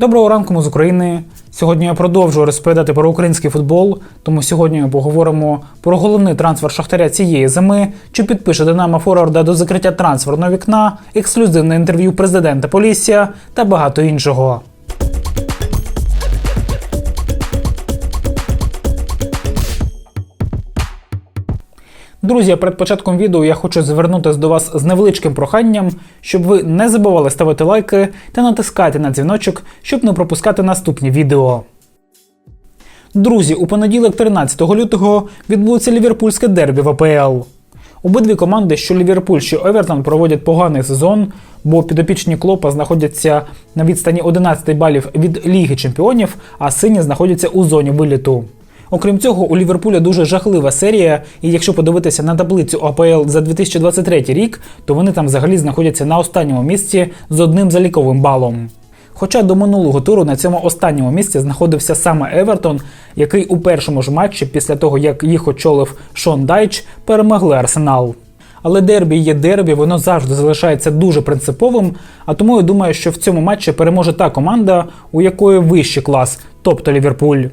Доброго ранку ми з України. Сьогодні я продовжую розповідати про український футбол. Тому сьогодні ми поговоримо про головний трансфер Шахтаря цієї зими. Чи підпише Динамо Форварда до закриття трансферного вікна, ексклюзивне інтерв'ю президента Полісся та багато іншого. Друзі, перед початком відео я хочу звернутися до вас з невеличким проханням, щоб ви не забували ставити лайки та натискати на дзвіночок, щоб не пропускати наступні відео. Друзі, у понеділок, 13 лютого, відбудеться ліверпульське дербі в АПЛ. Обидві команди, що Ліверпуль, що Евертон, проводять поганий сезон, бо підопічні клопа знаходяться на відстані 11 балів від Ліги Чемпіонів, а сині знаходяться у зоні виліту. Окрім цього, у Ліверпуля дуже жахлива серія, і якщо подивитися на таблицю АПЛ за 2023 рік, то вони там взагалі знаходяться на останньому місці з одним заліковим балом. Хоча до минулого туру на цьому останньому місці знаходився саме Евертон, який у першому ж матчі, після того як їх очолив Шон Дайч, перемогли Арсенал. Але дербі є дербі, воно завжди залишається дуже принциповим. А тому я думаю, що в цьому матчі переможе та команда, у якої вищий клас, тобто Ліверпуль.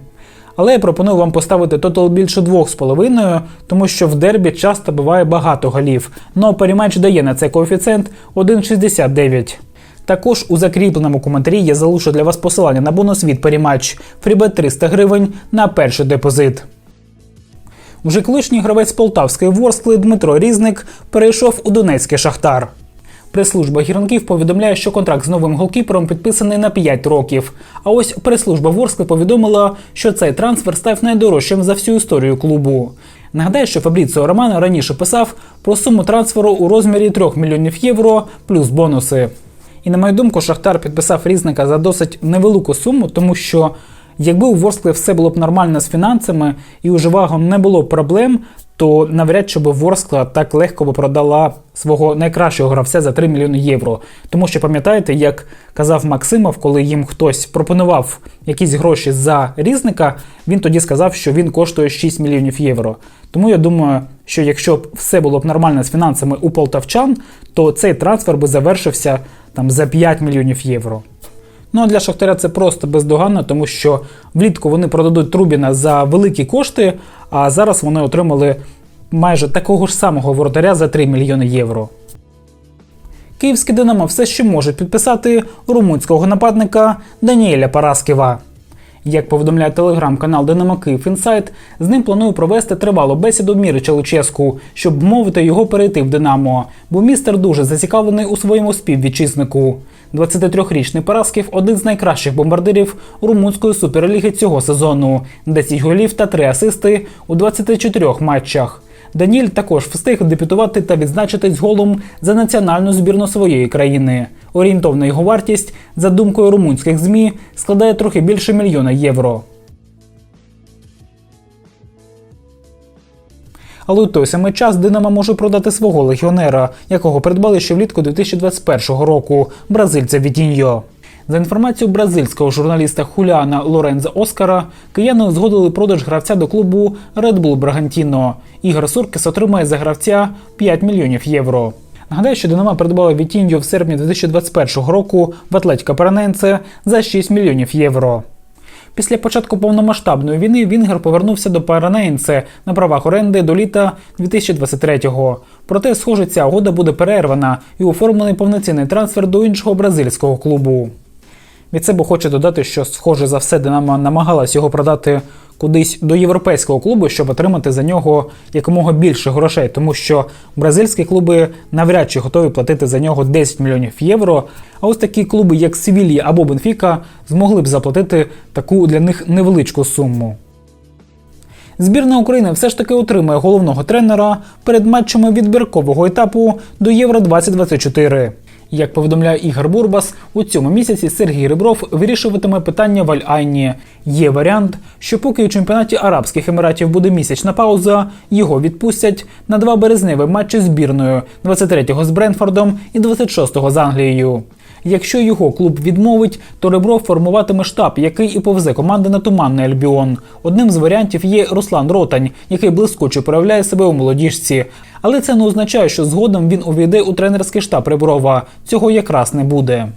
Але я пропоную вам поставити тотал більше 2,5, тому що в дербі часто буває багато голів. Но перематч дає на це коефіцієнт 1,69. Також у закріпленому коментарі я залишу для вас посилання на бонус від перематч Фрібет 300 гривень на перший депозит. Вже колишній гравець Полтавської Ворскли Дмитро Різник перейшов у Донецький Шахтар. Прес-служба гірників повідомляє, що контракт з новим голкіпером підписаний на 5 років. А ось прес-служба Ворскли повідомила, що цей трансфер став найдорожчим за всю історію клубу. Нагадаю, що Фабріціо Романо раніше писав про суму трансферу у розмірі 3 мільйонів євро плюс бонуси. І на мою думку, Шахтар підписав різника за досить невелику суму, тому що якби у Ворсклі все було б нормально з фінансами і у Живаго не було проблем, то навряд чи би Ворскла так легко би продала свого найкращого гравця за 3 мільйони євро. Тому що пам'ятаєте, як казав Максимов, коли їм хтось пропонував якісь гроші за різника, він тоді сказав, що він коштує 6 мільйонів євро. Тому я думаю, що якщо б все було б нормально з фінансами у полтавчан, то цей трансфер би завершився там за 5 мільйонів євро. Ну а для Шахтаря це просто бездоганно, тому що влітку вони продадуть Трубіна за великі кошти, а зараз вони отримали майже такого ж самого воротаря за 3 мільйони євро. Київське Динамо все ще може підписати румунського нападника Даніеля Парасківа. Як повідомляє телеграм-канал Динамо Київ Інсайт, з ним планує провести тривалу бесіду Мірича Луческу, щоб вмовити його перейти в Динамо, бо містер дуже зацікавлений у своєму співвітчизнику. 23-річний Парасків один з найкращих бомбардирів румунської суперліги цього сезону, 10 голів та 3 асисти у 24 матчах. Даніль також встиг дебютувати та відзначитись голом за національну збірну своєї країни. Орієнтовна його вартість, за думкою румунських ЗМІ, складає трохи більше мільйона євро. Але у той самий час Динамо може продати свого легіонера, якого придбали ще влітку 2021 року бразильця Вітіньо. За інформацією бразильського журналіста Хуліана Лоренза Оскара, кияни узгодили продаж гравця до клубу Red Bull Брагантіно. Ігор Суркіс отримає за гравця 5 мільйонів євро. Нагадаю, що Динамо придбала Вітіньо в серпні 2021 року в Атлетіка Параненце за 6 мільйонів євро. Після початку повномасштабної війни Вінгер повернувся до Паранейнце на правах оренди до літа 2023-го. Проте, схоже, ця угода буде перервана і оформлений повноцінний трансфер до іншого бразильського клубу. Від себе хочу додати, що, схоже за все, Динамо намагалась його продати кудись до європейського клубу, щоб отримати за нього якомога більше грошей, тому що бразильські клуби навряд чи готові платити за нього 10 мільйонів євро. А ось такі клуби, як Севілія або Бенфіка, змогли б заплатити таку для них невеличку суму. Збірна України все ж таки отримує головного тренера перед матчами відбіркового етапу до Євро 2024. Як повідомляє Ігор Бурбас, у цьому місяці Сергій Ребров вирішуватиме питання в Аль-Айні. Є варіант, що поки у чемпіонаті Арабських Еміратів буде місячна пауза, його відпустять на два березневі матчі збірною 23-го з Бренфордом і 26-го з Англією. Якщо його клуб відмовить, то Ребров формуватиме штаб, який і повзе команди на туманний Альбіон. Одним з варіантів є Руслан Ротань, який блискуче проявляє себе у молодіжці. Але це не означає, що згодом він увійде у тренерський штаб Реброва. Цього якраз не буде.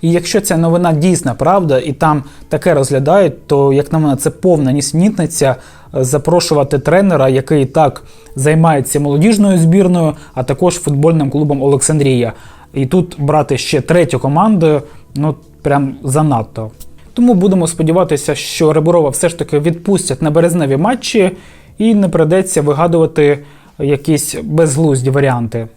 І якщо ця новина дійсна правда, і там таке розглядають, то як на мене це повна нісенітниця запрошувати тренера, який так займається молодіжною збірною, а також футбольним клубом Олександрія. І тут брати ще третю команду, ну прям занадто. Тому будемо сподіватися, що Ребурова все ж таки відпустять на березневі матчі і не придеться вигадувати якісь безглузді варіанти.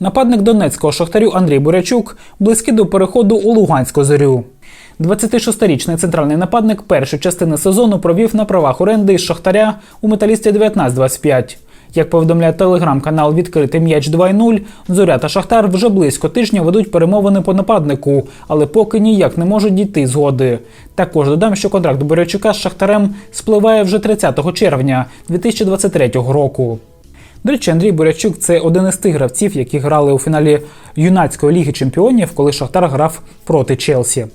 Нападник донецького шахтарю Андрій Бурячук близький до переходу у Луганську зорю. 26-річний центральний нападник першу частину сезону провів на правах оренди із шахтаря у металісті 19-25. Як повідомляє телеграм-канал Відкритий м'яч 2.0, Зоря та Шахтар вже близько тижня ведуть перемовини по нападнику, але поки ніяк не можуть дійти згоди. Також додам, що контракт Борячука з Шахтарем спливає вже 30 червня 2023 року. До речі, Андрій Бурячук це один із тих гравців, які грали у фіналі юнацької ліги чемпіонів, коли Шахтар грав проти Челсі.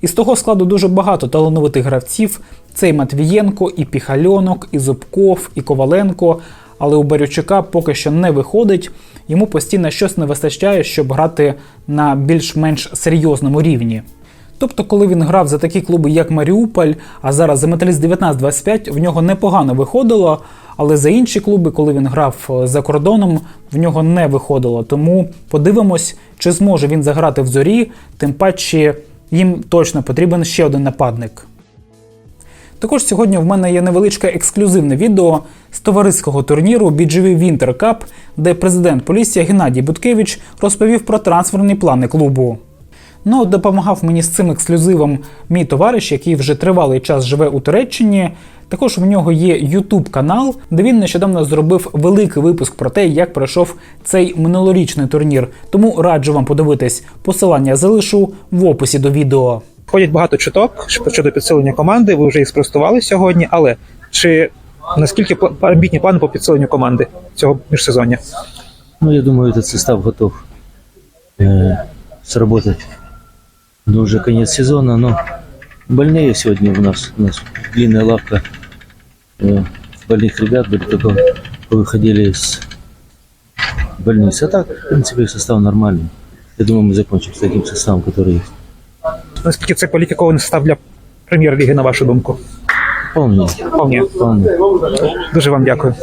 Із того складу дуже багато талановитих гравців: це і Матвієнко, і Піхальонок, і Зубков, і Коваленко. Але у Борячука поки що не виходить. Йому постійно щось не вистачає, щоб грати на більш-менш серйозному рівні. Тобто, коли він грав за такі клуби, як Маріуполь, а зараз за Металіст 19-25, в нього непогано виходило. Але за інші клуби, коли він грав е, за кордоном, в нього не виходило. Тому подивимось, чи зможе він заграти в зорі, тим паче їм точно потрібен ще один нападник. Також сьогодні в мене є невеличке ексклюзивне відео з товариського турніру BGV Winter Cup, де президент Полісся Геннадій Буткевич розповів про трансферні плани клубу. Ну, допомагав мені з цим ексклюзивом мій товариш, який вже тривалий час живе у Туреччині. Також в нього є YouTube канал, де він нещодавно зробив великий випуск про те, як пройшов цей минулорічний турнір. Тому раджу вам подивитись. Посилання залишу в описі до відео. Ходять багато чуток щодо підсилення команди. Ви вже їх спростували сьогодні. Але чи наскільки пла- амбітні плани по підсиленню команди цього міжсезоння? Ну, я думаю, этот состав готов э, сработать. Ну, уже конец сезона, но больные сегодня у нас. У нас длинная лавка э, больных ребят были, только выходили из больницы. А так, в принципе, состав нормальный. Я думаю, мы закончим с таким составом, который есть. Наскільки це кваліфікований состав для прем'єр-ліги, на вашу думку? Вполне, Вполне. вполне. Дуже вам дякую.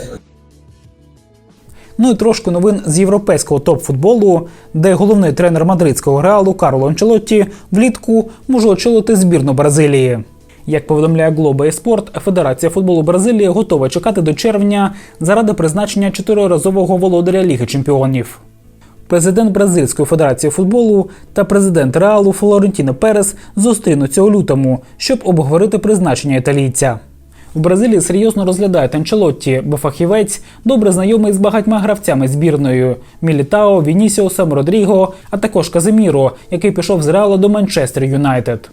Ну і трошки новин з європейського топ-футболу, де головний тренер мадридського реалу Карло Анчелотті влітку може очолити збірну Бразилії. Як повідомляє Globo Esport, Федерація футболу Бразилії готова чекати до червня заради призначення чотириразового володаря Ліги Чемпіонів. Президент Бразильської федерації футболу та президент Реалу Флорентіно Перес зустрінуться у лютому, щоб обговорити призначення італійця. В Бразилії серйозно розглядають Анчелотті, бо фахівець добре знайомий з багатьма гравцями збірною Мілітао, Вінісіусом, Родріго, а також Казиміро, який пішов з Реала до Манчестер Юнайтед.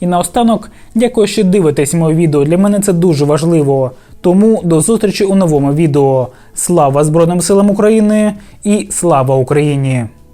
І наостанок, дякую, що дивитесь моє відео. Для мене це дуже важливо. Тому до зустрічі у новому відео. Слава Збройним силам України і слава Україні!